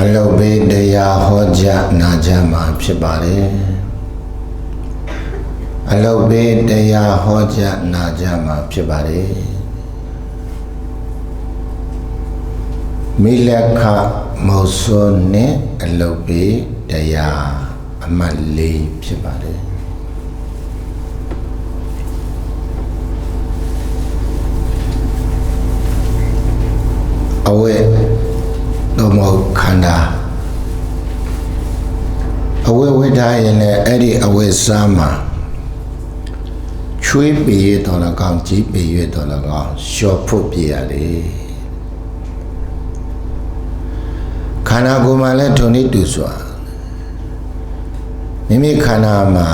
အလုတ်ဘေးတရားဟောကြားနာကြားမှာဖြစ်ပါတယ်အလုတ်ဘေးတရားဟောကြားနာကြားမှာဖြစ်ပါတယ်မိလက်ခမောစောနဲ့အလုတ်ဘေးတရားအမှတ်လေးဖြစ်ပါတယ် တော့မဟုတ်ခန္ဓာအဝဲဝိထားရင်လည်းအဲ့ဒီအဝဲစားမှာချွေးပေရတော်လကောင်ကြီးပေရတော်လကောင်ရှော့ဖို့ပြရတယ်ခန္ဓာကိုယ်မှာလည်းထုံနေတူစွာမိမိခန္ဓာမှာ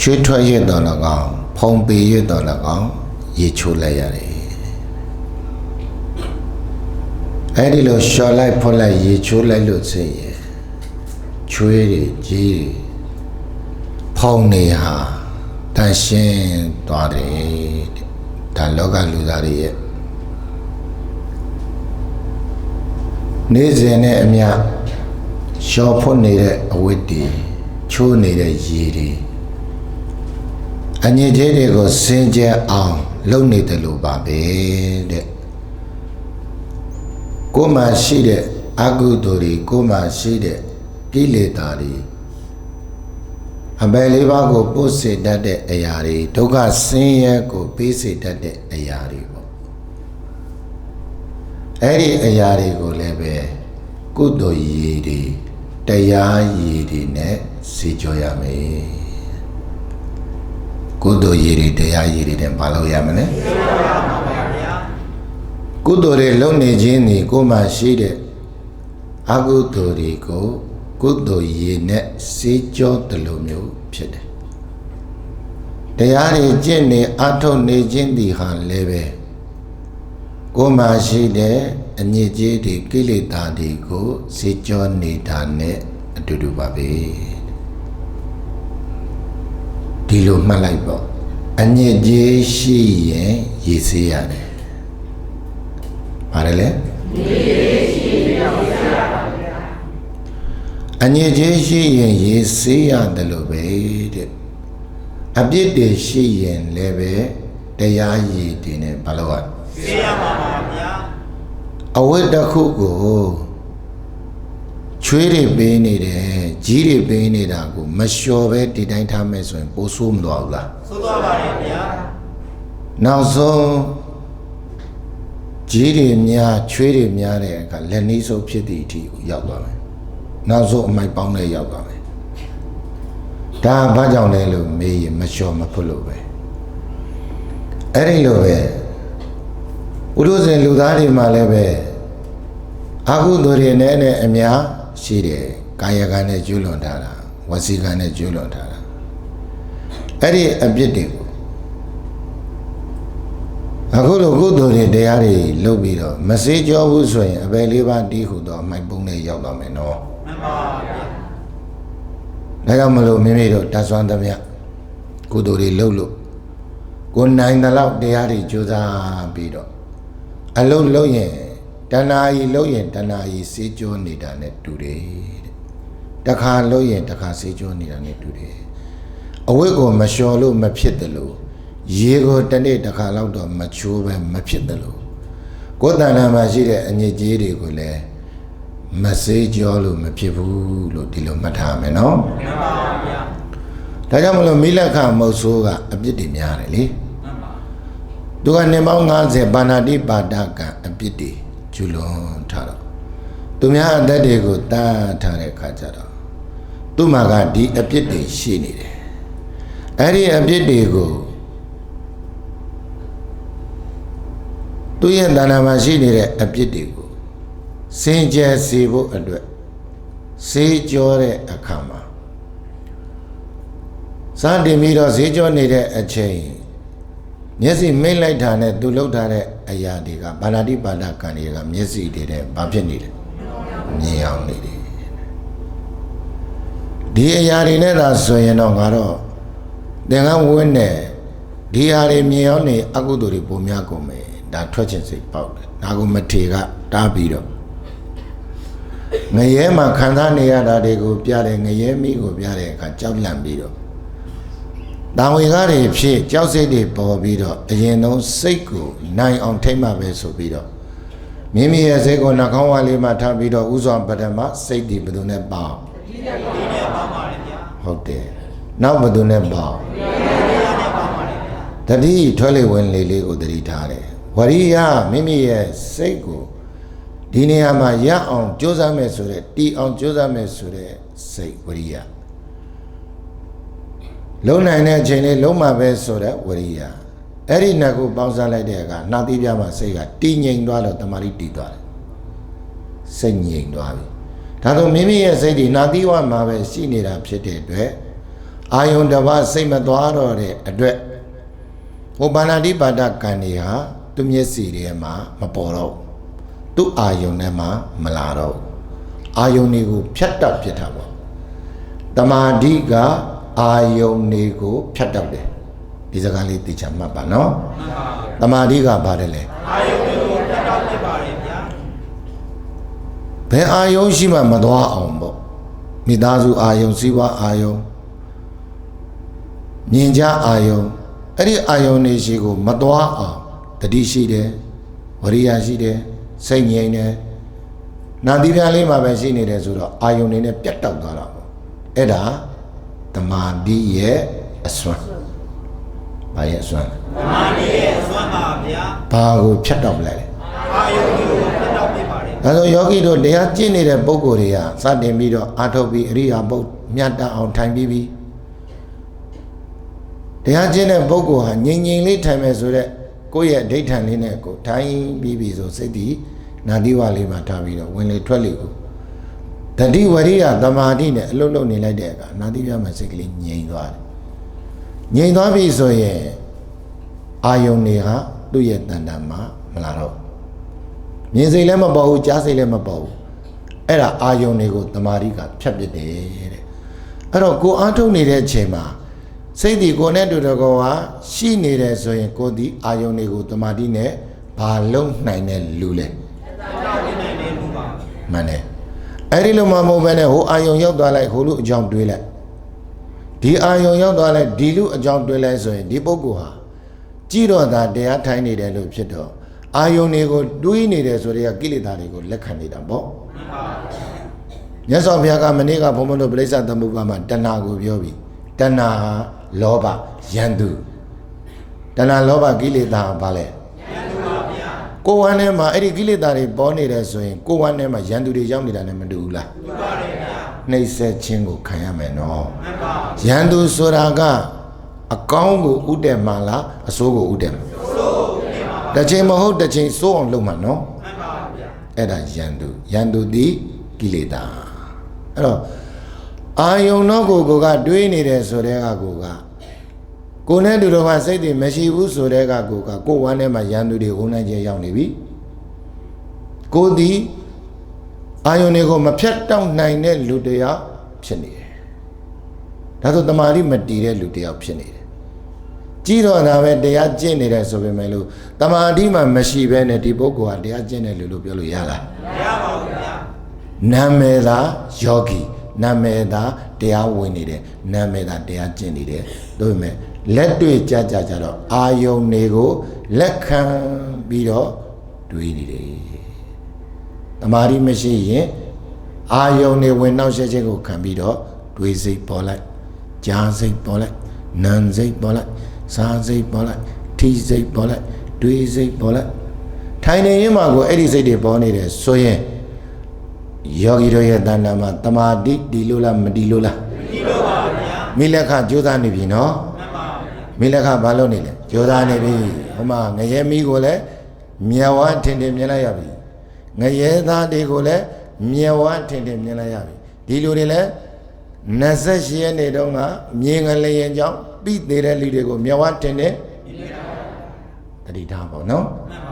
ချွေးထွက်ရတော်လကောင်ဖုံပေရတော်လကောင်ရေချိုးလိုက်ရတယ် အဲ့ဒီလိုလျှော်လိုက်ဖွက်လိုက်ရေချိုးလိုက်လို့ဆိုရင်ချွေးတွေကြီးတွေဖောင်းနေဟာတန်ရှင်းသွားတယ်တဲ့ဒါလောကလူသားတွေရဲ့နေ့စဉ်နဲ့အမျှလျှော်ဖွက်နေတဲ့အဝတ်တွေချိုးနေတဲ့ရေတွေအညစ်အကြေးတွေကိုစင်ကြယ်အောင်လုပ်နေတယ်လို့ပါပဲတဲ့ ကိုယ်မှာရှိတဲ့အကုသိုလ်တွေကိုယ်မှာရှိတဲ့ကိလေသာတွေအပယ်လေးပါးကိုပို့စေတတ်တဲ့အရာတွေဒုက္ခဆင်းရဲကိုပေးစေတတ်တဲ့အရာတွေပေါ့အဲ့ဒီအရာတွေကိုလည်းပဲကုသိုလ်ရည်တွေတရားရည်တွေနဲ့စေကြောရမယ်ကုသိုလ်ရည်တွေတရားရည်တွေနဲ့မလုပ်ရမလဲကု သိုလ်တွေလုပ်နေခြင်းဒီကိုယ်မှာရှိတဲ့အကုသိုလ်တွေကိုကုသိုလ်ရည်နဲ့စေကြောတယ်လို့မျိုးဖြစ်တယ်တရားတွေကျင့်နေအထုတ်နေခြင်းဒီဟာလည်းပဲကိုယ်မှာရှိတဲ့အညစ်အကြေးတွေကိလေသာတွေကိုစေကြောနေတာနဲ့အတူတူပါပဲဒီလိုမှတ်လိုက်ပေါ့အညစ်အကြေးရှိရင်ရည်စေးရတယ် ပါတယ်လေအညစ်အကြေးရှိရင်ရည်စေးရတယ်လို့ပဲတဲ့အပြစ်တွေရှိရင်လည်းပဲတရားရည်တည်နေဘာလို့ဆေးရမှာပါဗျာအဝတ်တစ်ခုကိုချွေးတွေပေးနေတယ်ကြီးတွေပေးနေတာကိုမလျှော်ပဲဒီတိုင်းထားမယ်ဆိုရင်ပိုဆိုးမသွားဘူးလားသို့သွားပါတယ်ဗျာနောက်ဆုံး ကြီးတွေများချွေးတွေများတဲ့အခါလက်နှီးဆုပ်ဖြစ်သည့်အထိကိုရောက်သွားမယ်နောက်ဆုံးအမိုက်ပေါင်းနဲ့ရောက်သွားမယ်ဒါဘာကြောင့်လဲလို့မေးရင်မလျှော်မဖွလို့ပဲအဲ့ဒီလိုပဲဥဒုဇဉ်လူသားတွေမှာလည်းပဲအာဟုသူတွေနဲ့နဲ့အများရှိတယ်ကာယကံနဲ့ကျွလွန်ထားတာဝစီကံနဲ့ကျွလွန်ထားတာအဲ့ဒီအပြစ်တွေကို အခုလိုကုသိုလ်တွေတရားတွေလုပ်ပြီးတော့မစေးကြောဘူးဆိုရင်အပယ်လေးပါးတီးဟုတော့အမိုက်ပုံးနဲ့ရောက်သွားမယ်နော်မှန်ပါဗျာဒါကြောင့်မလို့မိမိတို့တတ်ဆွမ်းသမျှကုသိုလ်တွေလုပ်လို့ကိုယ်နိုင်တဲ့လောက်တရားတွေကြိုးစားပြီးတော့အလုံးလုံးရင်တဏှာကြီးလုံးရင်တဏှာကြီးစေးကြောနေတာနဲ့တူတယ်တဲ့တခါလုံးရင်တခါစေးကြောနေတာနဲ့တူတယ်အဝိတ်ကိုမလျှော်လို့မဖြစ်တယ်လို့ ရေကိုတစ်နေ့တစ်ခါလောက်တော့မချိုးပဲမဖြစ်တယ်လို့ကိုယ်တဏ္ဍာမှာရှိတဲ့အညစ်အကြေးတွေကိုလည်းမစေးကြောလို့မဖြစ်ဘူးလို့ဒီလိုမှတ်ထားမယ်နော်မှန်ပါဗျာဒါကြောင့်မလို့မိလက်ခမုတ်ဆိုးကအပြစ်တွေများတယ်လေမှန်ပါသူကနေပေါင်း90ဘာနာတိပါဒကံအပြစ်တွေကျူလွန်ထားတော့သူများအသက်တွေကိုတန်းထားတဲ့ခါကျတော့သူ့မှာကဒီအပြစ်တွေရှိနေတယ်အဲ့ဒီအပြစ်တွေကို သူရဲ့တဏ္ဍာမှာရှိနေတဲ့အပြစ်တွေကိုစင်ကြယ်စေဖို့အတွက်စေးကြောတဲ့အခါမှာစတင်ပြီးတော့ဈေးကြောနေတဲ့အချိန်မျက်စိမိတ်လိုက်တာနဲ့သူလှုပ်ထားတဲ့အရာတွေကဘာနာတိပါဒကံတွေကမျက်စိတွေတဲ့ဘာဖြစ်နေလဲမြင်အောင်နေတယ်ဒီအရာတွေနဲ့သာဆိုရင်တော့ငါတော့သင်္ကန်းဝင်းနဲ့ဒီဟာတွေမြင်အောင်နေအကုသိုလ်တွေပုံများကုန်မယ် ဒါထွက်ချင်စိတ်ပေါက်တယ်ဒါကိုမထေကတားပြီးတော့ငရဲမှာခံစားနေရတာတွေကိုပြတယ်ငရဲမိကိုပြတဲ့အခါကြောက်လန့်ပြီးတော့တာဝေကားတွေဖြစ်ကြောက်စိတ်တွေပေါ်ပြီးတော့အရင်ဆုံးစိတ်ကိုနိုင်အောင်ထိမ့်မှပဲဆိုပြီးတော့မိမိရဲ့စိတ်ကိုနှာခေါင်းဝါးလေးမှာထားပြီးတော့ဥစွာပထမစိတ်ဒီဘယ်သူနဲ့ပေါင်းဒီနဲ့ပေါင်းပါတယ်ဗျာဟုတ်တယ်နောက်ဘယ်သူနဲ့ပေါင်းတရားနဲ့ပေါင်းပါတယ်ဗျာတတိထွက်လေဝင်လေလေးကိုတတိထားတယ် ဝရိယမိမိရဲ့စိတ်ကိုဒီနေရာမှာရအောင်ကြိုးစားမယ်ဆိုတဲ့တီအောင်ကြိုးစားမယ်ဆိုတဲ့စိတ်ဝရိယလုံနိုင်တဲ့အချိန်လေးလုံးမှာပဲဆိုတဲ့ဝရိယအဲ့ဒီနှစ်ခုပေါင်းစားလိုက်တဲ့အခါနှာသီးပြမှာစိတ်ကတည်ငြိမ်သွားတော့တမာတိတည်သွားတယ်စိတ်ငြိမ်သွားပြီဒါဆိုမိမိရဲ့စိတ်ဒီနှာသီးဝမှာပဲရှိနေတာဖြစ်တဲ့အတွက်အာယုန်တစ်ပါးစိတ်မသွားတော့တဲ့အတွက်ဟိုဘာနာတိပါဒကံတွေဟာ သူမျက်စိထဲမှာမပေါ်တော့ဘူးသူ့အာယုန်ထဲမှာမလာတော့ဘူးအာယုန်တွေကိုဖြတ်တောက်ပြစ်တာပေါ့တမာတိကအာယုန်တွေကိုဖြတ်တောက်တယ်ဒီစကားလေးသိချင်မှတ်ပါနော်တမာတိကဘာတယ်လဲအာယုန်ကိုပြတ်တော့ဖြစ်ပါတယ်ဗျာဘယ်အာယုံရှိမှမသွားအောင်ပေါ့မိသားစုအာယုံစီးပွားအာယုံမြင်ကြအာယုံအဲ့ဒီအာယုံနေရှိကိုမသွားအောင် တတိရှိတယ်ဝရိယရှိတယ်စိတ်ငြိမ်တယ်နာတိပြားလေးမှာပဲရှိနေတယ်ဆိုတော့အာယုံနေနဲ့ပြတ်တောက်သွားတာပေါ့အဲ့ဒါတမာတိရဲ့အစွမ်းဘာရဲ့အစွမ်းဓမ္မနည်းရဲ့စွမ်းပါဗျာဘာကိုဖြတ်တောက်လိုက်လဲအာယုန်ကိုပြတ်တော့ဖြစ်ပါတယ်ဒါဆိုယောဂီတို့တရားကျင့်နေတဲ့ပုံကိုယ်တွေကစတင်ပြီးတော့အာထုတ်ပြီးအရိယာပုတ်မြတ်တအောင်ထိုင်ပြီးပြီတရားကျင့်တဲ့ပုံကိုယ်ဟာငြိမ်ငြိမ်လေးထိုင်မယ်ဆိုတော့ ကိုယ့်ရဲ့အဋိဋ္ဌံလေးနဲ့ကိုယ်ထိုင်ပြီးပြီဆိုစိတ်ဒီနာတိဝလေးမှာထားပြီးတော့ဝင်လေထွက်လေကိုတတိဝရိယသမာဓိနဲ့အလုံးလုံးနေလိုက်တဲ့အခါနာတိပြမှာစိတ်ကလေးငြိမ်သွားတယ်ငြိမ်သွားပြီဆိုရင်အာယုန်တွေဟာသူ့ရဲ့တန်တန်မှာမလာတော့ဘူးမြင်စိတ်လည်းမပေါ်ဘူးကြားစိတ်လည်းမပေါ်ဘူးအဲ့ဒါအာယုန်တွေကိုတမာရီကဖြတ်ပစ်တယ်တဲ့အဲ့တော့ကိုအားထုတ်နေတဲ့အချိန်မှာ စိတ်ဒီကိုနဲ့တူတကောဟာရှိနေတယ်ဆိုရင်ကိုဒီအာယုန်တွေကိုတမာတိနဲ့ဘာလုံးနိုင်တဲ့လူလဲတောက်နေနိုင်တယ်လူပါမှန်တယ်အဲ့ဒီလိုမှမဟုတ်ဘဲနဲ့ဟိုအာယုန်ရောက်သွားလိုက်ဟိုလူအကြောင်းတွေးလိုက်ဒီအာယုန်ရောက်သွားလိုက်ဒီလူအကြောင်းတွေးလိုက်ဆိုရင်ဒီပုဂ္ဂိုလ်ဟာကြည်တော့တာတရားထိုင်နေတယ်လို့ဖြစ်တော့အာယုန်တွေကိုတွေးနေတယ်ဆိုတဲ့ကိလေသာတွေကိုလက်ခံနေတာပေါ့မြတ်စွာဘုရားကမနေ့ကဘုံဘုံတို့ပြိဿသမုပ္ပါမှာတဏှာကိုပြောပြီးတဏှာဟာ လောဘယန္တုတဏှာလောဘကိလေသာဘာလဲကိုယ်ဝမ်းထဲမှာအဲ့ဒီကိလေသာတွေပေါ်နေတယ်ဆိုရင်ကိုယ်ဝမ်းထဲမှာယန္တုတွေရောက်နေတာနဲ့မတူဘူးလားလူပါတယ်ဗျာနှိမ့်ဆက်ခြင်းကိုခံရမယ်နော်မှန်ပါယန္တုဆိုတာကအကောင်းကိုဥတည်မှလားအဆိုးကိုဥတည်မှတစ်ချိန်မဟုတ်တစ်ချိန်စိုးအောင်လုပ်မှနော်မှန်ပါဗျာအဲ့ဒါယန္တုယန္တုတိကိလေသာအဲ့တော့ အာယုံတော့ကိုကိုကတွေးနေတယ်ဆိုတဲ့ကကိုကကိုနဲ့တူတော့ကစိတ်တွေမရှိဘူးဆိုတဲ့ကကိုကကိုဝမ်းထဲမှာယန္တုတွေဝင်နိုင်ခြင်းရောက်နေပြီကိုဒီအာယုန်တွေကိုမဖြတ်တောက်နိုင်တဲ့လူတစ်ယောက်ဖြစ်နေတယ်ဒါဆိုတမာတိမတည်တဲ့လူတစ်ယောက်ဖြစ်နေတယ်ကြီးတော့တာပဲတရားကျင့်နေတယ်ဆိုပေမဲ့လို့တမာတိမှမရှိဘဲနဲ့ဒီပုဂ္ဂိုလ်ကတရားကျင့်တဲ့လူလို့ပြောလို့ရလားမရပါဘူးဗျာနာမည်သာယောဂီ နာမည်သာတရားဝင်နေတယ်နာမည်သာတရားကျင့်နေတယ်တို့ပေမဲ့လက်တွေ့ကြကြကြတော့အာယုန်တွေကိုလက်ခံပြီးတော့တွေးနေတယ်တမာရီမရှိရင်အာယုန်တွေဝင်နောက်ဆက်ခြင်းကိုခံပြီးတော့တွေးစိတ်ပေါ်လိုက်ကြားစိတ်ပေါ်လိုက်နာမ်စိတ်ပေါ်လိုက်စားစိတ်ပေါ်လိုက်ထိစိတ်ပေါ်လိုက်တွေးစိတ်ပေါ်လိုက်ထိုင်နေရင်မှကိုအဲ့ဒီစိတ်တွေပေါ်နေတယ်ဆိုရင် ယောဂီတို့ရဲ့တဏ္ဍာမှာတမာတိဒီလိုလားမဒီလိုလားဒီလိုပါဗျာမိလက်ခကြိုးစားနေပြီနော်မှန်ပါဗျာမိလက်ခဘာလုပ်နေလဲကြိုးစားနေပြီဟိုမှာငရဲမီးကိုလည်းမြေဝါထင်ထင်မြင်လိုက်ရပြီငရဲသားတွေကိုလည်းမြေဝါထင်ထင်မြင်လိုက်ရပြီဒီလိုတွေလည်း28ရက်နေတုန်းကမြေငလျင်ကြောင့်ပြီးသေးတဲ့လူတွေကိုမြေဝါထင်ထင်တတိထားပေါ့နော်မှန်ပါ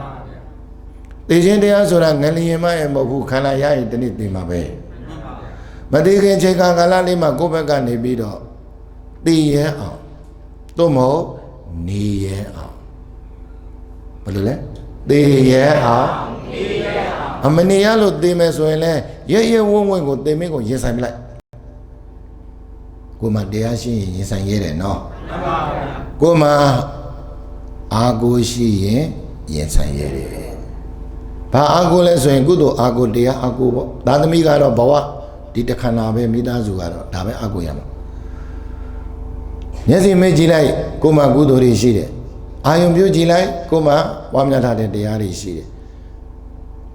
ဗျာတေခြင်းတရားဆိုတာငလျင်မရဲ့မဟုတ်ဘူးခန္ဓာရရင်တနေ့သိမှာပဲမှန်ပါမတိခင်ချိန်ခါကာလလေးမှာကိုယ့်ဘက်ကနေပြီးတော့တည်ရဲအောင်သို့မဟုတ်နေရဲအောင်ဘယ်လိုလဲတည်ရဲအောင်အမနေရလို့သေမယ်ဆိုရင်လဲရဲရဲဝုံဝုံကိုသေမင်းကိုရင်ဆိုင်ပလိုက်ကိုမှတရားရှိရင်ရင်ဆိုင်ရဲတယ်နော်မှန်ပါဗျာကိုမှအာကိုရှိရင်ရင်ဆိုင်ရဲတယ် ဘာအာကိုလဲဆိုရင်ကုသိုလ်အာကိုတရားအာကိုပေါ့သာသမီကတော့ဘဝဒီတစ်ခန္ဓာပဲမိသားစုကတော့ဒါပဲအာကိုရမှာမျက်စိမေ့ကြည့်လိုက်ကိုမှကုသိုလ်တွေရှိတယ်အာယုံပြုကြည့်လိုက်ကိုမှဝါမျှထားတဲ့တရားတွေရှိတယ်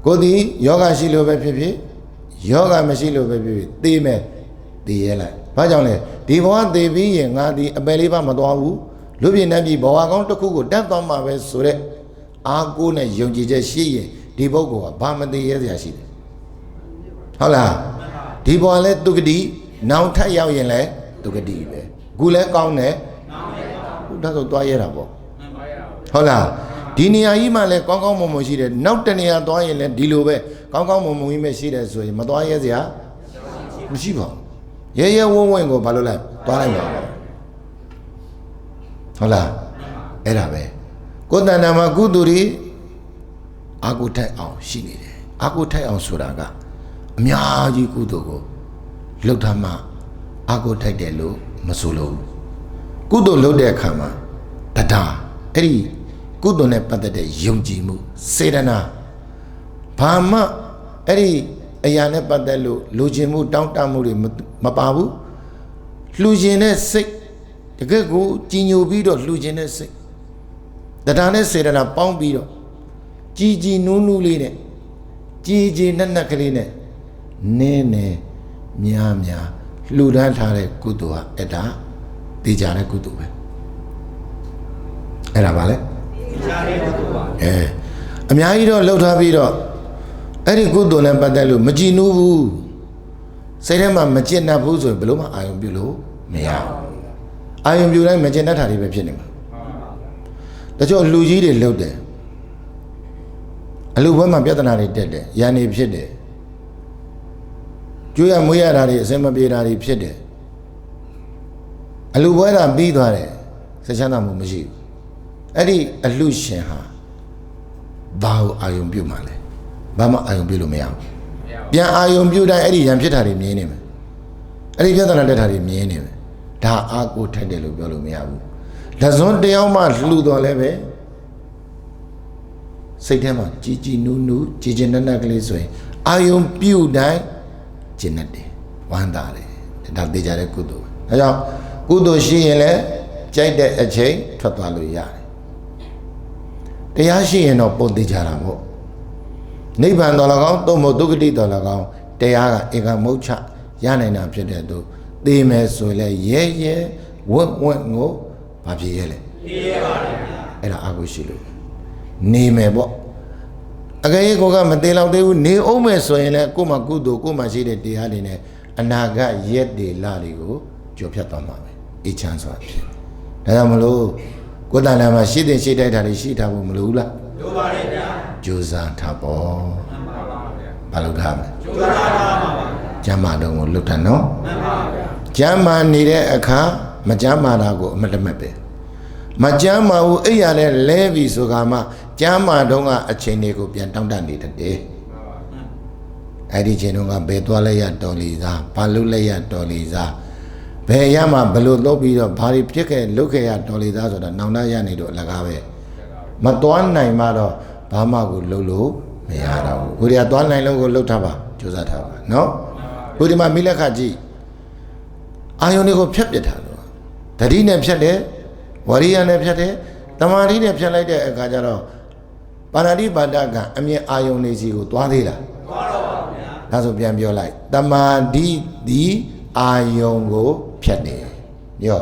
ကိုယ်ဒီယောဂရှိလို့ပဲဖြစ်ဖြစ်ယောဂမရှိလို့ပဲဖြစ်ဖြစ်သိမယ်သိရဲလိုက်ဘာကြောင့်လဲဒီဘဝသိပြီးရင်ငါဒီအပယ်လေးပါမသွားဘူးလူပြင်းနေပြီဘဝကောင်းတစ်ခုကိုတတ်သွားမှာပဲဆိုတဲ့အာကိုနဲ့ယုံကြည်ချက်ရှိရင် ဒီပုဂ္ဂိုလ်ကဘာမသိရဲစရာရှိတယ်ဟုတ်လားဒီဘဝလဲတုဂတိနောင်ထပ်ရောက်ရင်လဲတုဂတိပဲခုလဲကောင်းတယ်ဟုတ်ဒါဆိုသွားရဲတာပေါ့မှန်ပါဗျာဟုတ်လားဒီနေရာကြီးမှလည်းကောင်းကောင်းမွန်မွန်ရှိတယ်နောက်တနေရာသွားရင်လည်းဒီလိုပဲကောင်းကောင်းမွန်မွန်ကြီးပဲရှိတယ်ဆိုရင်မသွားရဲစရာမရှိပါဘူးရဲရဲဝုံဝုံကိုဘာလို့လဲသွားလိုက်ပါဟုတ်လားအဲ့ဒါပဲကိုယ်တဏ္ဍာမှာကုသိုလ်တွေ အာကုထိုက်အောင်ရှိနေတယ်အာကုထိုက်အောင်ဆိုတာကအများကြီးကုသိုလ်ကိုလှုပ်ထားမှအာကုထိုက်တယ်လို့မဆိုလို့ဘူးကုသိုလ်လုပ်တဲ့အခါမှာတရားအဲ့ဒီကုသိုလ်နဲ့ပတ်သက်တဲ့ယုံကြည်မှုစေတနာဘာမှအဲ့ဒီအရာနဲ့ပတ်သက်လို့လူချင်းမှုတောင်းတမှုတွေမမပါဘူးလှူခြင်းတဲ့စိတ်တကယ်ကိုကြည်ညိုပြီးတော့လှူခြင်းတဲ့စိတ်တရားနဲ့စေတနာပေါင်းပြီးတော့ ကြည်ကြည်နူးနူးလေးနဲ့ကြည်ကြည်နက်နက်ကလေးနဲ့နင်းနေများများလှူဒန်းထားတဲ့ကုသိုလ်ဟာအဲ့ဒါတေချာတဲ့ကုသိုလ်ပဲအဲ့ဒါပါလေရှားတဲ့ကုသိုလ်ပါအဲအများကြီးတော့လှုပ်ထားပြီးတော့အဲ့ဒီကုသိုလ်နဲ့ပတ်သက်လို့မကြည်နူးဘူးစိတ်ထဲမှာမကျင့်တတ်ဘူးဆိုရင်ဘယ်လို့မှအာယုံပြုလို့မရဘူးအာယုံပြုတိုင်းမကျင့်တတ်တာတွေပဲဖြစ်နေမှာတချို့လူကြီးတွေလှုပ်တယ် အလူဘက်မှာပြဿနာတွေတက်တယ်ရန်နေဖြစ်တယ်ကျွေးရမွေးရတာတွေအစင်မပြေတာတွေဖြစ်တယ်အလူပွဲတာပြီးသွားတယ်စချမ်းသာမှုမရှိဘူးအဲ့ဒီအလူရှင်ဟာဘာကိုအာယုံပြုတ်မှလဲဘာမှအာယုံပြုတ်လို့မရဘူးပြန်အာယုံပြုတ်တိုင်းအဲ့ဒီရံဖြစ်တာတွေမြင်နေမယ်အဲ့ဒီပြဿနာတက်တာတွေမြင်နေမယ်ဒါအာကိုထိုက်တယ်လို့ပြောလို့မရဘူးလက်စွန်းတယောက်မှလှူတော်လဲပဲ စိတ်ထဲမှာជីជីနူးနူးជីជីနက်နက်ကလေးဆိုရင်အာယုံပြုတ်တိုင်းကျင့်တတ်တယ်ဝမ်းသာတယ်ဒါတေချာတဲ့ကုသိုလ်ပဲဒါကြောင့်ကုသိုလ်ရှိရင်လည်းကြိုက်တဲ့အချိန်ထွက်သွားလို့ရတယ်တရားရှိရင်တော့ပုံသေးကြတာပေါ့နိဗ္ဗာန်တော်၎င်းသို့မဟုတ်ဒုက္ခတိတော်၎င်းတရားကဧကမုတ်ချရနိုင်တာဖြစ်တဲ့သူသိမယ်ဆိုရင်လည်းရဲရဲဝက်ဝက်ကိုဘာဖြစ်ရဲလဲ ပြေးရပါတယ်ဗျာ အဲ့ဒါအကုရှိလို့ နေမယ်ပေါ့အကယ်၍ကိုကမသေးတော့သေးဘူးနေအောင်မယ်ဆိုရင်လည်းကို့မှာကုသိုလ်ကို့မှာရှိတဲ့တရားတွေနဲ့အနာဂတ်ရက်တွေလတွေကိုကြော်ဖြတ်သွားမှာပဲအေးချမ်းစွာဖြစ်ဒါကြောင့်မလို့ကိုယ်တန်လာမှာရှိတဲ့ရှိတိုက်တာတွေရှိထားဖို့မလိုဘူးလားလိုပါတယ်ဗျာကြိုးစားထားပေါ့မှန်ပါပါဗျာဘာလို့ထားမလဲကျိုးစားပါပါဗျာကျမ်းမာတော့ကိုလွတ်တယ်နော်မှန်ပါဗျာကျမ်းမာနေတဲ့အခါမကျမ်းမာတာကိုအမတ်တမဲ့ပဲ မကျမ်းမာဘူးအဲ့ရလဲလဲပြီဆိုကမှကျမ်းမာတော့ကအချိန်တွေကိုပြန်တောင်းတနေတတ်တယ်အဲ့ဒီချိန်တော့ကဘယ်သွားလဲရတော်လီစားဘာလို့လဲရတော်လီစားဘယ်ရမှဘလို့တော့ပြီးတော့ဘာတွေဖြစ်ခဲ့လုတ်ခဲ့ရတော်လီစားဆိုတာနောင်တရနေတော့အလကားပဲမသွားနိုင်မှတော့ဘာမှကိုလှုပ်လို့မရတော့ဘူးကိုရီးယားသွားနိုင်လို့ကိုလှုပ်ထားပါကြိုးစားထားပါနော်ကိုဒီမှာမိလက်ခကြည့်အာယုန်တွေကိုဖြတ်ပြစ်တာလို့တတိနဲ့ဖြတ်တယ် ဝရိယနဲ့ဖြတ်တယ်တမာတိနဲ့ဖြတ်လိုက်တဲ့အခါကျတော့ပါဏာတိပါဒကအမြင်အာယုန်တွေစီကိုသွားသေးလားသွားတော့ပါဗျာဒါဆိုပြန်ပြောလိုက်တမာတိဒီအာယုန်ကိုဖြတ်တယ်ပြော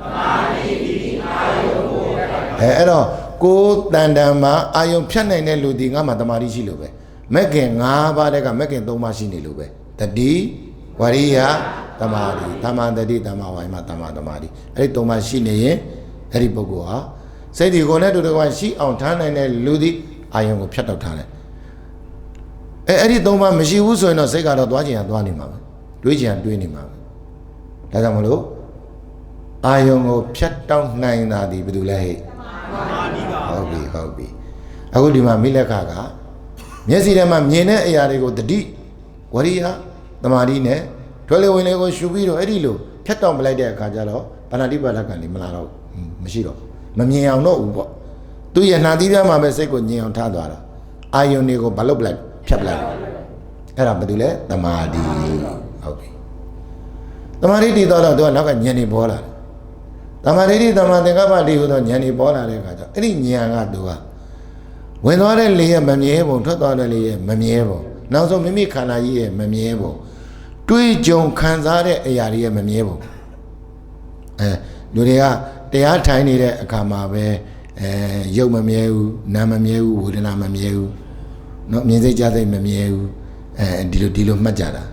တမာတိဒီအာယုန်ကိုဖြတ်တယ်အဲအဲ့တော့ကိုယ်တန်တန်မှာအာယုန်ဖြတ်နိုင်တဲ့လူဒီငါမှာတမာတိရှိလို့ပဲမက်ကင်၅ပါးတည်းကမက်ကင်၃ပါးရှိနေလို့ပဲတတိဝရိယတမာတိတမာတတိတမာဝိုင်မတမာတမာတိအဲ့ဒီ၃ပါးရှိနေရင် အဲ့ဒီပုဂ္ဂိုလ်ဟာစိတ်ဒီကိုယ်နဲ့တူတူကရှိအောင်ထားနိုင်တဲ့လူဒီအာယုန်ကိုဖြတ်တော့ထားတယ်အဲအဲ့ဒီသုံးပါမရှိဘူးဆိုရင်တော့စိတ်ကတော့သွားချင်ရသွားနေမှာပဲတွေးချင်ရတွေးနေမှာပဲဒါကြောင့်မလို့အာယုံကိုဖြတ်တောက်နိုင်တာဒီဘယ်သူလဲဟဲ့ဟုတ်ပြီဟုတ်ပြီအခုဒီမှာမိလက်ကကမျက်စိထဲမှာမြင်တဲ့အရာတွေကိုတတိဝရိယတမာတိနဲ့ထွက်လေဝင်လေကိုရှုပြီးတော့အဲ့ဒီလိုဖြတ်တောက်ပလိုက်တဲ့အခါကျတော့ဘာနာတိပါဒကံလေးမလာတော့ဘူး မရှိတော့မမြင်အောင်တော့ဘူးပေါ့သူရဲ့နှာသီးပြားမှာပဲစိတ်ကိုညင်အောင်ထားသွားတာအာယုန်တွေကိုဘာလုပ်ပလိုက်ဖြတ်ပလိုက်အဲ့ဒါဘာတူလဲတမာတိဟုတ်ပြီတမာတိတည်တော့တော့သူကနောက်ကညံနေပေါ်လာတယ်တမာတိတိတမာသင်္ကပ္ပတိဟိုတော့ညံနေပေါ်လာတဲ့အခါကျအဲ့ဒီညံကသူကဝင်သွားတဲ့လေရဲ့မမြဲပုံထွက်သွားတဲ့လေရဲ့မမြဲပုံနောက်ဆုံးမိမိခန္ဓာကြီးရဲ့မမြဲပုံတွေးကြုံခံစားတဲ့အရာတွေရဲ့မမြဲပုံအဲလူတွေက တရားထိုင်နေတဲ့အခါမှာပဲအဲရုပ်မမြဲဘူးနာမ်မမြဲဘူးဝေဒနာမမြဲဘူးเนาะမြင်စိတ်ကြားစိတ်မမြဲဘူးအဲဒီလိုဒီလိုမှတ်ကြတာ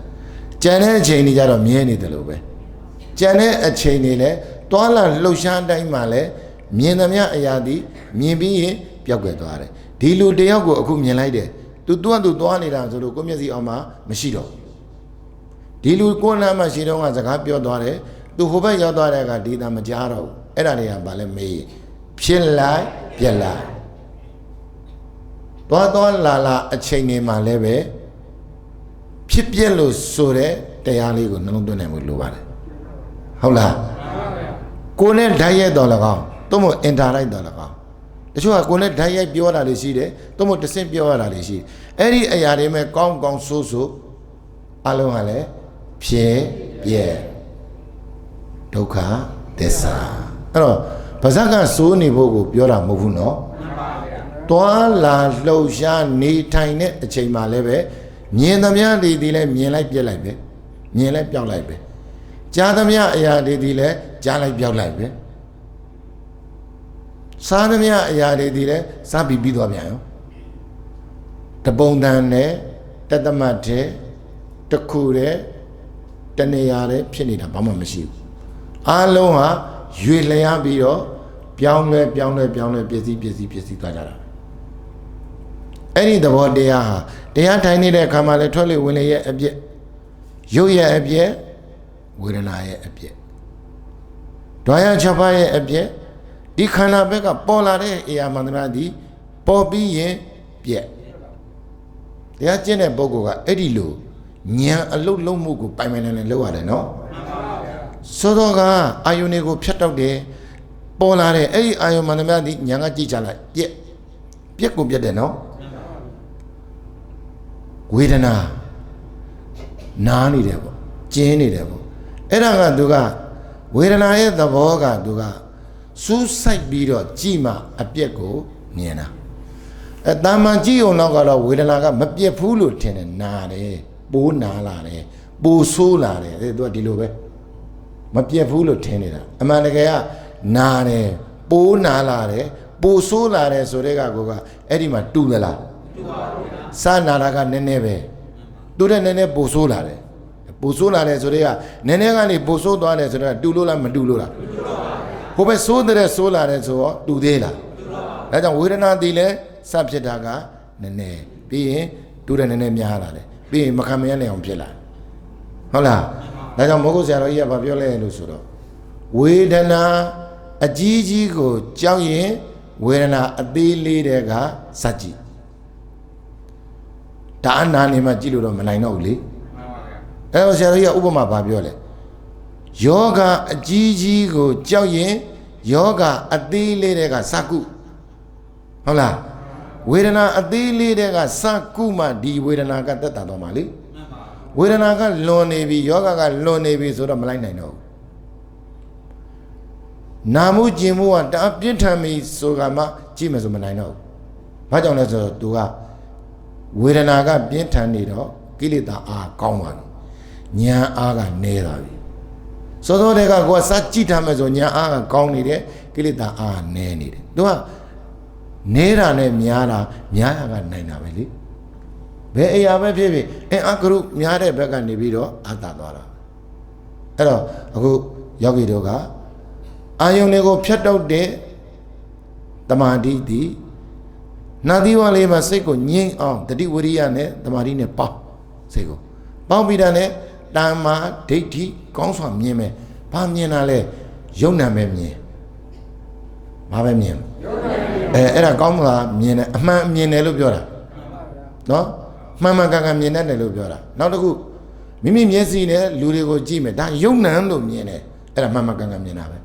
ကြံတဲ့အချိန်တွေကြတော့မြဲနေတယ်လို့ပဲကြံတဲ့အချိန်တွေလည်းတွာလာလှုပ်ရှားတိုင်းမှာလည်းမြင်သမျှအရာသည်မြင်ပြီးရင်ပျောက်ကွယ်သွားတယ်ဒီလူတယောက်ကိုအခုမြင်လိုက်တယ်သူတွန်းသူသွားနေတာဆိုလို့ကိုယ့်မျက်စိအောင်မှာမရှိတော့ဘူးဒီလူကိုယ်နာမှာရှိတော့ကစကားပြောသွားတယ်သူဟိုဘက်ရောက်သွားတဲ့အခါဒီတာမကြားတော့ဘူး အဲ့ဒါတွေကဘာလဲမေးဖြစ်လိုက်ပြက်လိုက်သွားသွားလာလာအချိန်တွေမှာလည်းပဲဖြစ်ပြက်လို့ဆိုတဲ့တရားလေးကိုနှလုံးသွင်းနိုင်ဖို့လိုပါတယ်ဟုတ်လားကိုယ်နဲ့ဓာတ်ရိုက်တော်၎င်းသို့မဟုတ်အင်တာရိုက်တော်၎င်းတချို့ကကိုယ်နဲ့ဓာတ်ရိုက်ပြောတာလေးရှိတယ်သို့မဟုတ်တဆင့်ပြောရတာလေးရှိတယ်အဲ့ဒီအရာတွေမဲ့ကောင်းကောင်းဆိုးဆိုးအလုံးကလည်းဖြဲပြဲဒုက္ခသစ္စာ အဲ့တော့ဗဇက်ကစိုးနေဖို့ကိုပြောတာမဟုတ်ဘူးနော်တွာလာလှုပ်ရှားနေထိုင်တဲ့အချိန်မှလည်းပဲမြင်သမျှတွေဒီလည်းမြင်လိုက်ပြက်လိုက်ပဲမြင်လိုက်ပြောက်လိုက်ပဲကြားသမျှအရာတွေဒီလည်းကြားလိုက်ပြောက်လိုက်ပဲစားသမျှအရာတွေဒီလည်းစားပြီးပြီးသွားပြန်ရောတပုံတန်နဲ့တသမတ်တဲ့တစ်ခုတဲ့တနေရာတဲ့ဖြစ်နေတာဘာမှမရှိဘူးအားလုံးဟာ ရွေလျားပြီးတော့ပြောင်းလဲပြောင်းလဲပြောင်းလဲပြည့်စည်ပြည့်စည်ပြည့်စည်သွားကြတာအဲ့ဒီသဘောတရားဟာတရားထိုင်နေတဲ့အခါမှာလည်းထွက်လေဝင်လေရဲ့အပြည့်ရုပ်ရဲ့အပြည့်ဝေဒနာရဲ့အပြည့်ဒွါရချက်ပါရဲ့အပြည့်ဒီခန္ဓာဘက်ကပေါ်လာတဲ့အရာမှန်သမျှဒီပေါ်ပြီးရင်ပြည့်တရားကျင့်တဲ့ပုဂ္ဂိုလ်ကအဲ့ဒီလိုဉာဏ်အလုတ်လုံးမှုကိုပိုင်ပိုင်နိုင်နိုင်လုပ်ရတယ်နော် ဆိုတော့ကအာယုန်တွေကိုဖြတ်တောက်တယ်ပေါ်လာတဲ့အဲ့ဒီအာယုန်မှန်သမျှဒီဉာဏ်ကကြည့်ချလိုက်ပြက်ပြက်ကိုပြက်တယ်နော်ဝေဒနာနားနေတယ်ပေါ့ကျင်းနေတယ်ပေါ့အဲ့ဒါကသူကဝေဒနာရဲ့သဘောကသူကစူးစိုက်ပြီးတော့ကြည်မှအပြက်ကိုမြင်တာအဲတာမန်ကြည့်အောင်တော့ကတော့ဝေဒနာကမပြက်ဘူးလို့ထင်တယ်နာတယ်ပိုးနာလာတယ်ပိုဆိုးလာတယ်အဲသူကဒီလိုပဲ မပြက်ဘူးလို့ထင်နေတာအမှန်တကယ်ကနာတယ်ပိုးနာလာတယ်ပိုဆိုးလာတယ်ဆိုတဲ့ကကိုကအဲ့ဒီမှာတူသလားတူပါဘူးစနာတာကနည်းနည်းပဲတူတဲ့နည်းနည်းပိုဆိုးလာတယ်ပိုဆိုးလာတယ်ဆိုတဲ့ကနည်းနည်းကနေပိုဆိုးသွားတယ်ဆိုတော့တူလို့လားမတူလို့လားတူလို့ပါဘူးဟိုပဲဆိုးတဲ့ဆိုးလာတယ်ဆိုတော့တူသေးလားတူပါဘူးဒါကြောင့်ဝေဒနာတည်လဲစဖြစ်တာကနည်းနည်းပြီးရင်တူတဲ့နည်းနည်းများလာတယ်ပြီးရင်မခံမရနိုင်အောင်ဖြစ်လာဟုတ်လား ဒါကြောင့်မဟုတ်ဆရာတော်ကြီးကဘာပြောလဲလို့ဆိုတော့ဝေဒနာအကြီးကြီးကိုကြောက်ရင်ဝေဒနာအသေးလေးတဲ့ကစัจကြည့်ဒါအနာနေမှကြည့်လို့တော့မနိုင်တော့ဘူးလေအဲတော့ဆရာတော်ကြီးကဥပမာဘာပြောလဲယောဂအကြီးကြီးကိုကြောက်ရင်ယောဂအသေးလေးတဲ့ကစကုဟုတ်လားဝေဒနာအသေးလေးတဲ့ကစကုမှဒီဝေဒနာကတက်တာတော့မှာလေ ဝေဒနာကလွန်နေပြီယောဂကလွန်နေပြီဆိုတော့မလိုက်နိုင်တော့ဘူးနာမှုကျင်မှုကတအပြင်းထန်ပြီဆိုကမှကြည့်မယ်ဆိုမနိုင်တော့ဘူးဘာကြောင့်လဲဆိုတော့သူကဝေဒနာကပြင်းထန်နေတော့ကိလေသာအားကောင်းသွားပြီဉာဏ်အားကနည်းသွားပြီစောစောတည်းကကိုယ်ကစကြည့်ထားမယ်ဆိုဉာဏ်အားကကောင်းနေတယ်ကိလေသာအားကနည်းနေတယ်သူကနေတာနဲ့များတာများရကနိုင်တာပဲလေ ဘယ်အရာပဲဖြစ်ဖြစ်အင်အကရုများတဲ့ဘက်ကနေပြီးတော့အာသာသွားတာအဲ့တော့အခုယောဂီတို့ကအာယုန်တွေကိုဖြတ်တောက်တဲ့တမာတိတိနာသီဝလေးမှာစိတ်ကိုငြိမ်အောင်တတိဝရိယနဲ့တမာတိနဲ့ပေါင်းစိတ်ကိုပေါင်းပြီးတာနဲ့တမ္မာဒိဋ္ဌိကောင်းစွာမြင်မယ်ဘာမြင်တာလဲယုံနာပဲမြင်ဘာပဲမြင်အဲအဲ့ဒါကောင်းမလားမြင်တယ်အမှန်မြင်တယ်လို့ပြောတာနော် မှန်မှန်ကန်ကန်မြင်တတ်တယ်လို့ပြောတာနောက်တစ်ခုမိမိမျက်စိနဲ့လူတွေကိုကြည့်မယ်ဒါယုံနံလို့မြင်တယ်အဲ့ဒါမှန်မှန်ကန်ကန်မြင်တာပဲ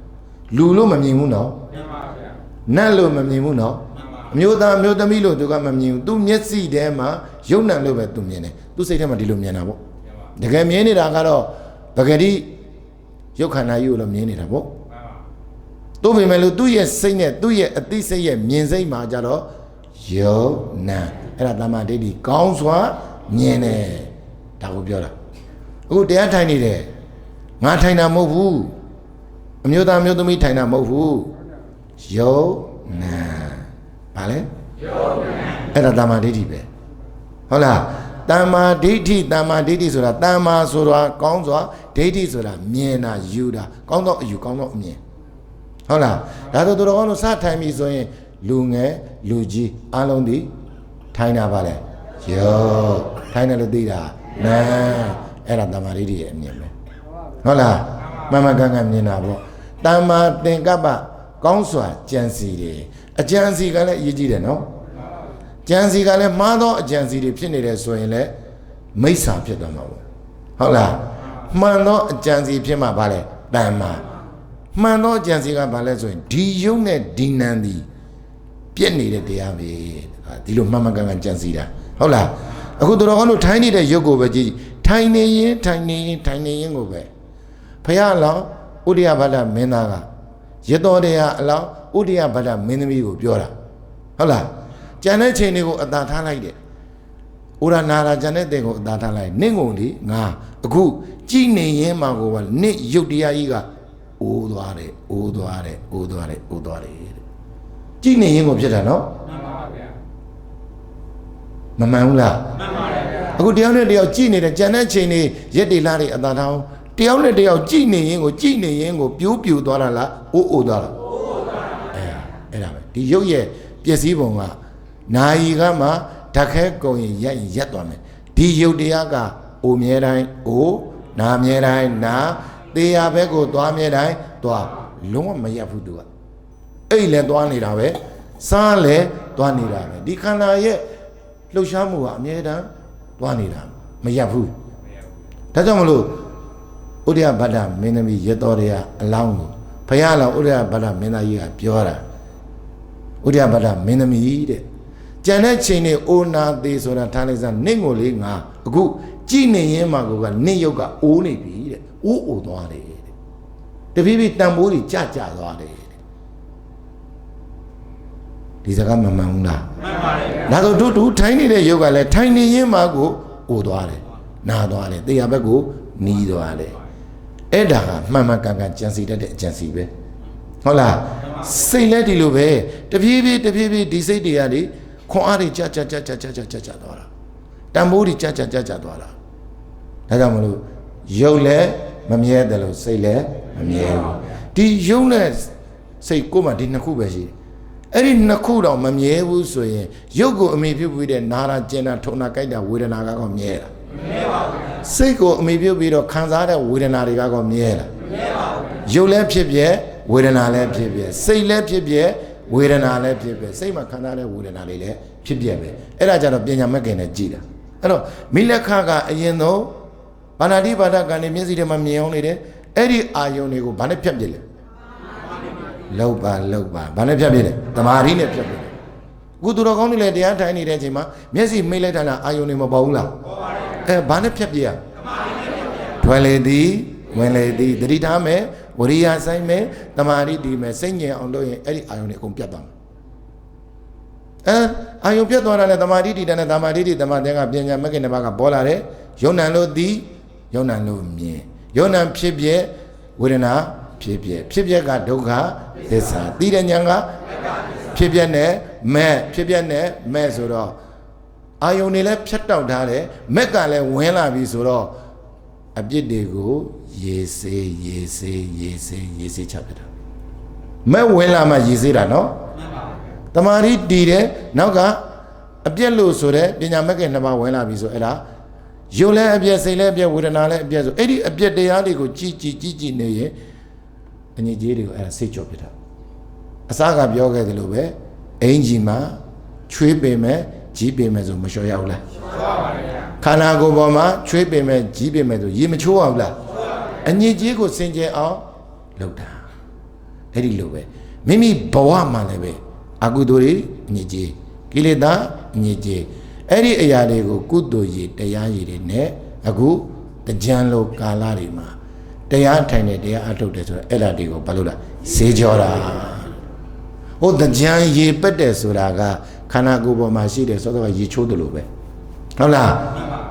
လူလို့မမြင်ဘူးနော်မှန်ပါဗျာနတ်လို့မမြင်ဘူးနော်မှန်ပါအမျိုးသားအမျိုးသမီးလို့သူကမမြင်ဘူးသူမျက်စိထဲမှာယုံနံလို့ပဲသူမြင်တယ်သူစိတ်ထဲမှာဒီလိုမြင်တာပေါ့တကယ်မြင်နေတာကတော့ပဂတိယုတ်ခန္ဓာကြီးကိုလည်းမြင်နေတာပေါ့မှန်ပါတို့ပေမဲ့လို့သူ့ရဲ့စိတ်နဲ့သူ့ရဲ့အသိစိတ်ရဲ့မြင်စိတ်မှာကြတော့ယုံနံ အဲ့ဒါတမ္မာဒိဋ္ဌိကောင်းစွာမြင်တယ်ဒါကိုပြောတာအခုတရားထိုင်နေတယ်ငါထိုင်တာမဟုတ်ဘူးအမျိုးသားအမျိုးသမီးထိုင်တာမဟုတ်ဘူးယုံနံဘာလဲယုံနံအဲ့ဒါတမ္မာဒိဋ္ဌိပဲဟုတ်လားတမ္မာဒိဋ္ဌိတမ္မာဒိဋ္ဌိဆိုတာတမ္မာဆိုတာကောင်းစွာဒိဋ္ဌိဆိုတာမြင်တာယူတာကောင်းသောအယူကောင်းသောအမြင်ဟုတ်လားဒါဆိုသူတော်ကောင်းတို့စထိုင်ပြီဆိုရင်လူငယ်လူကြီးအားလုံးဒီ ထိုင်တာပါလေယောထိုင်တယ်လို့သိတာနာအဲ့ဒါတမာရိတိရဲ့အမြင်ပဲဟုတ်လားမမကန်ကန်မြင်တာပေါ့တမ္မာသင်္ကပ္ပကောင်းစွာကြံစီတယ်အကြံစီကလည်းအရေးကြီးတယ်နော်ကြံစီကလည်းမှားသောအကြံစီတွေဖြစ်နေတယ်ဆိုရင်လည်းမိစ္ဆာဖြစ်သွားမှာပေါ့ဟုတ်လားမှန်သောအကြံစီဖြစ်မှာဗာလဲတမ္မာမှန်သောအကြံစီကဘာလဲဆိုရင်ဒီယုံနဲ့ဒီနံဒီပြက်နေတဲ့တရားပဲဟာ ဒီလိုမှန်မှန်ကန်ကန်ကြံစီတာဟုတ်လားအခုတို့တော်ကောင်းတို့ထိုင်းနေတဲ့ရုပ်ကိုပဲကြည့်ထိုင်နေရင်ထိုင်နေရင်ထိုင်နေရင်ကိုပဲဖះလောင်းဥဒိယဘာဒမင်းသားကရတော်တရားအလောင်းဥဒိယဘာဒမင်းသမီးကိုပြောတာဟုတ်လားကြံတဲ့ချိန်တွေကိုအသာထားလိုက်တယ်ဥရနာရာကြံတဲ့တဲ့ကိုအသာထားလိုက်နင့်ကုန်လေငါအခုကြည်နေရင်မှကိုကနင့်ရုပ်တရားကြီးကအိုးသွားတယ်အိုးသွားတယ်အိုးသွားတယ်အိုးသွားတယ်တဲ့ကြည့်နေရင်ကိုဖြစ်တာနော်မှန်ပါဗျာ မမှန်ဘူးလားမှန်ပါတယ်ဗျာအခုတယောက်နဲ့တယောက်ကြည့်နေတယ်ကြံတဲ့ချိန်တွေရက်တွေလားတွေအသာထောင်းတယောက်နဲ့တယောက်ကြည့်နေရင်ကိုကြည့်နေရင်ကိုပြိုးပြိုသွားတာလားအိုးအိုးသွားတာအိုးအိုးသွားတာအဲအဲ့ဒါပဲဒီရုပ်ရဲ့ပျက်စီးပုံကနာယီကမှဓာတ်ခဲကုန်ရင်ရက်ရင်ရက်သွားမယ်ဒီရုပ်တရားကအိုမြဲတိုင်းအိုးနာမြဲတိုင်းနာတေရဘက်ကိုသွားမြဲတိုင်းသွားလုံးဝမရက်ဘူးသူကအဲ့လည်းသွားနေတာပဲစားလည်းသွားနေတာပဲဒီခန္ဓာရဲ့ လှုပ်ရှားမှုကအမြဲတမ်းသွားနေတာမရပ်ဘူးဒါကြောင့်မလို့ဥဒယဗဒ္ဒမင်းသမီးရတော်ရရအလောင်းကိုဘုရားလောင်းဥဒယဗဒ္ဒမင်းသားကြီးကပြောတာဥဒယဗဒ္ဒမင်းသမီးတဲ့ကြံတဲ့ချိန်နေအိုနာသေးဆိုတာထားလိုက်စမ်းနင့်ကိုလေငါအခုကြည်နေရင်မှကိုကနင့်ရုပ်ကအိုးနေပြီတဲ့အိုးအိုသွားတယ်တဲ့တဖြည်းဖြည်းတန်ဖိုးကြီးကြကြသွားတယ်တဲ့ ဒီစကားမမှန်ဘူးလားမှန်ပါတယ်ဗျာဒါဆိုတို့တူထိုင်းနေတဲ့ယုတ်ကလည်းထိုင်းနေရင်မှကိုအိုသွားတယ်နာသွားတယ်တရားဘက်ကိုနီးသွားတယ်အဲ့ဒါကမှန်မှန်ကန်ကန်ကြံစီတတ်တဲ့အကြံစီပဲဟုတ်လားစိတ်လည်းဒီလိုပဲတပြေးပြေးတပြေးပြေးဒီစိတ်တွေကလေခွန်အားတွေကြကြကြကြကြကြကြကြသွားတာတန်ဖိုးတွေကြကြကြကြသွားတာဒါကြောင့်မလို့ယုတ်လည်းမမြဲတယ်လို့စိတ်လည်းမမြဲဘူးဒီယုတ်နဲ့စိတ်ကိုယ်မှဒီနှစ်ခုပဲရှိတယ် အဲ့ဒီနှစ်ခုတော့မမြဲဘူးဆိုရင်ရုပ်ကိုအမိပြုတ်ပြီးတဲ့နာရာကျင်တာထုံနာကြိုက်တာဝေဒနာကတော့မြဲတာမမြဲပါဘူးစိတ်ကိုအမိပြုတ်ပြီးတော့ခံစားတဲ့ဝေဒနာတွေကတော့မြဲလားမမြဲပါဘူးရုပ်လည်းဖြစ်ပြဲဝေဒနာလည်းဖြစ်ပြဲစိတ်လည်းဖြစ်ပြဲဝေဒနာလည်းဖြစ်ပြဲစိတ်မှာခံစားတဲ့ဝေဒနာတွေလည်းဖြစ်ပြဲပဲအဲ့ဒါကြတော့ပညာမဲ့ခင်နဲ့ကြည်တာအဲ့တော့မိလက်ခကအရင်ဆုံးဘာနာတိပါဒကံနေမျက်စိထဲမှာမြင်အောင်နေတယ်အဲ့ဒီအာယုန်တွေကိုဘာနဲ့ဖြတ်ပြစ်လဲ လောက်ပါလောက်ပါဘာနဲ့ဖြတ်ပြစ်လဲတမာရီနဲ့ဖြတ်ပြစ်တယ်အခုသူတော်ကောင်းတွေလည်းတရားထိုင်နေတဲ့အချိန်မှာမျက်စိမိတ်လိုက်တာလားအာယုန်တွေမပေါ်ဘူးလားပေါ်ပါတယ်အဲဘာနဲ့ဖြတ်ပြစ်ရတမာရီနဲ့ဖြတ်ပြစ်ထွယ်လေသည်ဝင်လေသည်တတိထားမယ်ဝရိယဆိုင်မယ်တမာရီဒီမယ်စိတ်ငြိမ်အောင်လုပ်ရင်အဲ့ဒီအာယုန်တွေအကုန်ပြတ်သွားမယ်အဲအာယုန်ပြတ်သွားတာနဲ့တမာရီဒီတဲ့နဲ့တမာရီဒီတမာတဲ့ကပညာမဂ္ဂင်တစ်ပါးကပေါ်လာတယ်ယုံနံလို့သည်ယုံနံလို့မြင်ယုံနံဖြစ်ပြက်ဝေဒနာ ဖြစ်ပြက်ဖြစ်ပြက်ကဒုက္ခသစ္စာသိတဲ့ဉာဏ်ကဖြစ်ပြက်နဲ့မဲ့ဖြစ်ပြက်နဲ့မဲ့ဆိုတော့အာယုန်တွေလည်းဖြတ်တောက်ထားတယ်မက်ကလည်းဝင်လာပြီဆိုတော့အပြစ်တွေကိုရေစေးရေစေးရေစေးရေစေးချပြတာမဲ့ဝင်လာမှရေစေးတာနော်တမာရီတည်တယ်နောက်ကအပြက်လို့ဆိုတဲ့ပညာမက်ကနှစ်ပါးဝင်လာပြီဆိုအဲ့ဒါယုံလဲအပြက်စိတ်လဲအပြက်ဝေဒနာလဲအပြက်ဆိုအဲ့ဒီအပြက်တရားတွေကိုကြည်ကြည်ကြည်ကြည်နေရင် အညစ်အကြေးတွေကိုအဲ့ဒါစိတ်ကြောပြတာအစကပြောခဲ့တယ်လို့ပဲအင်ဂျီမှာချွေးပင်မဲ့ကြီးပင်မယ်ဆိုမလျှော်ရဘူးလားဟုတ်ပါပါဗျာခန္ဓာကိုယ်ပေါ်မှာချွေးပင်မဲ့ကြီးပင်မဲ့ဆိုရေမချိုးအောင်လားအညစ်အကြေးကိုစင်ကြယ်အောင်လုပ်တာအဲ့ဒီလိုပဲမိမိဘဝမှာလည်းပဲအကုသိုလ်တွေအညစ်အကြေးကိလေသာအညစ်အကြေးအဲ့ဒီအရာတွေကိုကုသိုလ်ရည်တရားရည်တွေနဲ့အခုတကြံလိုကာလတွေမှာ တရားထိုင်နေတရားအထုတ်တယ်ဆိုတော့အဲ့ဒါတွေကိုဘာလို့လဲဈေးကြောတာဟိုတကြံရေပက်တယ်ဆိုတာကခန္ဓာကိုယ်ပေါ်မှာရှိတယ်ဆိုတော့ရေချိုးတယ်လို့ပဲဟုတ်လား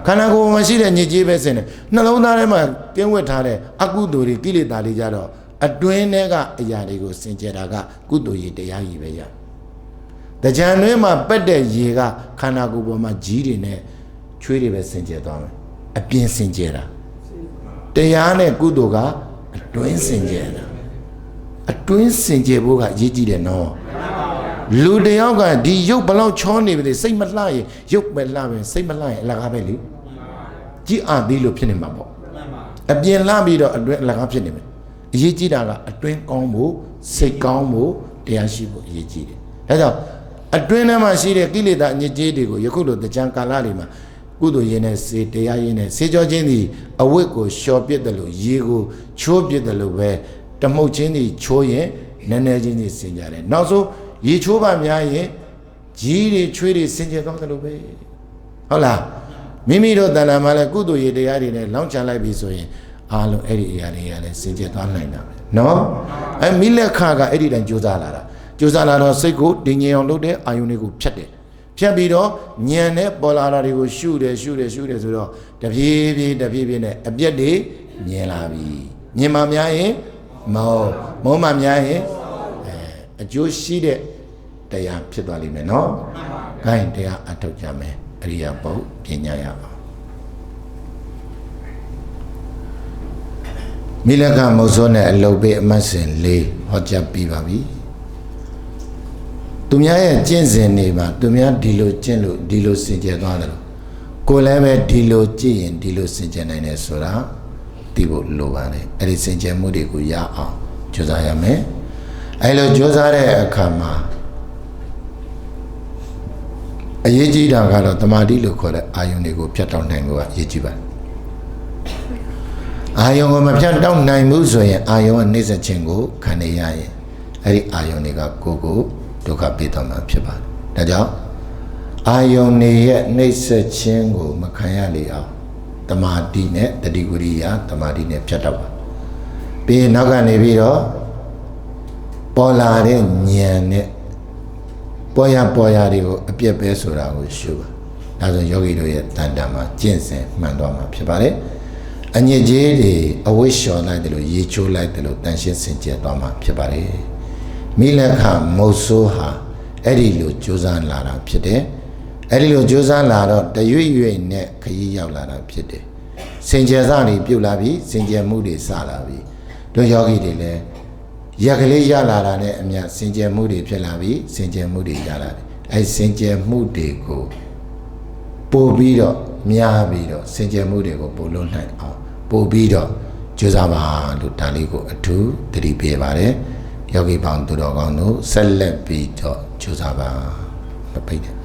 ခန္ဓာကိုယ်မှာရှိတဲ့ညစ်ကြေးပဲစင်တယ်နှလုံးသားထဲမှာပြင်းဝတ်ထားတဲ့အကုသိုလ်တွေကိလေသာတွေကြတော့အတွင်းထဲကအရာတွေကိုစင်ကြယ်တာကကုသိုလ်ရည်တရားရည်ပဲရတကြံတွင်းမှာပက်တဲ့ရေကခန္ဓာကိုယ်ပေါ်မှာကြီးတွေနဲ့ချွေးတွေပဲစင်ကြယ်သွားမယ်အပြင်းစင်ကြယ်တာ တရားနဲ့ကုသိုလ်ကအတွင်းစင်ကြယ်တာအတွင်းစင်ကြယ်ဖို့ကအရေးကြီးတယ်နော်လူတယောက်ကဒီရုပ်ဘလောက်ချောနေပြီလေစိတ်မလှရင်ရုပ်ပဲလှပဲစိတ်မလှရင်အလကားပဲလေကြည်အာသေးလို့ဖြစ်နေမှာပေါ့အပြင်လှပြီးတော့အတွင်းအလကားဖြစ်နေမယ်အရေးကြီးတာကအတွင်းကောင်းဖို့စိတ်ကောင်းဖို့တရားရှိဖို့အရေးကြီးတယ်အဲကြောင့်အတွင်းထဲမှာရှိတဲ့ကိလေသာအညစ်အကြေးတွေကိုယခုလိုတကြံကာလတွေမှာ ကုသိုလ်ရင်းနဲ့စေတရားရင်းနဲ့စေကြောချင်းသည်အဝတ်ကိုလျှော်ပစ်တယ်လို့ရေကိုချိုးပစ်တယ်လို့ပဲတမှုတ်ချင်းသည်ချိုးရင်နည်းနည်းချင်းသည်စင်ကြတယ်နောက်ဆုံးရေချိုးပါများရင်ကြီးတွေချွေးတွေစင်ကြသွားတယ်လို့ပဲဟုတ်လားမိမိတို့တဏ္ဍာမှာလည်းကုသိုလ်ရေတရားတွေနဲ့လောင်းချလိုက်ပြီဆိုရင်အားလုံးအဲ့ဒီအရာတွေကလည်းစင်ကြသွားနိုင်တာပဲနော်အဲမိလက်ခကအဲ့ဒီတိုင်းကြိုးစားလာတာကြိုးစားလာတော့စိတ်ကိုတင်းငြိမ်အောင်လုပ်တဲ့အာယုန်တွေကိုဖြတ်တယ် ဖြတ်ပြီးတော့ညံနဲ့ပေါ်လာတာတွေကိုရှုတယ်ရှုတယ်ရှုတယ်ဆိုတော့တပြေးပြေးတပြေးပြေးနဲ့အပြက်တွေမြင်လာပြီမြင်မှများရင်မောမောမှများရင်အဲအကျိုးရှိတဲ့တရားဖြစ်သွားလိမ့်မယ်နော်။ခိုင်းတရားအထောက်ကြမယ်အရိယာပုတ်ပညာရအောင်မိလကမုတ်ဆိုးနဲ့အလုတ်ပေးအမတ်စင်၄ဟောကြားပြီးပါပြီ။ သူများရဲ့ကျင့်စဉ်တွေမှာသူများဒီလိုကျင့်လို့ဒီလိုစင်ကြယ်သွားတယ်လို့ကိုယ်လည်းပဲဒီလိုကြည့်ရင်ဒီလိုစင်ကြယ်နိုင်တယ်ဆိုတာသိဖို့လိုပါတယ်။အဲ့ဒီစင်ကြယ်မှုတွေကိုရအောင်ကြိုးစားရမယ်။အဲ့လိုကြိုးစားတဲ့အခါမှာအရေးကြီးတာကတော့တမာတိလို့ခေါ်တဲ့အာယုန်တွေကိုဖြတ်တောက်နိုင်ဖို့ကအရေးကြီးပါတယ်အာယုန်ကိုမဖြတ်တောက်နိုင်ဘူးဆိုရင်အာယုန်ကနှိမ့်ဆက်ခြင်းကိုခံနေရရင်အဲ့ဒီအာယုန်တွေကကိုယ်ကို ဒုက္ခပေးတော့မှာဖြစ်ပါတယ်ဒါကြောင့်အာယုန်တွေရဲ့နှိမ့်ဆက်ခြင်းကိုမခံရလေအောင်တမာတိနဲ့တတိဝရိယတမာတိနဲ့ဖြတ်တောက်ပါပြီးရင်နောက်ကနေပြီးတော့ပေါ်လာတဲ့ဉာဏ်နဲ့ပေါ်ရပေါ်ရတွေကိုအပြက်ပဲဆိုတာကိုရှုပါဒါဆိုယောဂီတို့ရဲ့တန်တမှာကျင့်စဉ်မှန်သွားမှာဖြစ်ပါတယ်အညစ်အကြေးတွေအဝိရှော်လိုက်တယ်လို့ရေချိုးလိုက်တယ်လို့တန်ရှင်းစင်ကြယ်သွားမှာဖြစ်ပါတယ် မိလက်ခမုတ်ဆိုးဟာအဲ့ဒီလိုကြိုးစားလာတာဖြစ်တယ်အဲ့ဒီလိုကြိုးစားလာတော့တရွေ့ရွေ့နဲ့ခရီးရောက်လာတာဖြစ်တယ်စင်ကြယ်စတွေပြုတ်လာပြီစင်ကြယ်မှုတွေစလာပြီတို့ယောဂီတွေလည်းရက်ကလေးရလာတာနဲ့အမြစင်ကြယ်မှုတွေဖြစ်လာပြီစင်ကြယ်မှုတွေရလာတယ်အဲစင်ကြယ်မှုတွေကိုပို့ပြီးတော့များပြီးတော့စင်ကြယ်မှုတွေကိုပို့လို့နိုင်အောင်ပို့ပြီးတော့ကြိုးစားပါလို့ဒါလေးကိုအထူးသတိပေးပါတယ် ယောဂီပေါင်းသူတော်ကောင်းတို့ဆက်လက်ပြီးတော့ကြိုးစားပါမပိတ်တယ်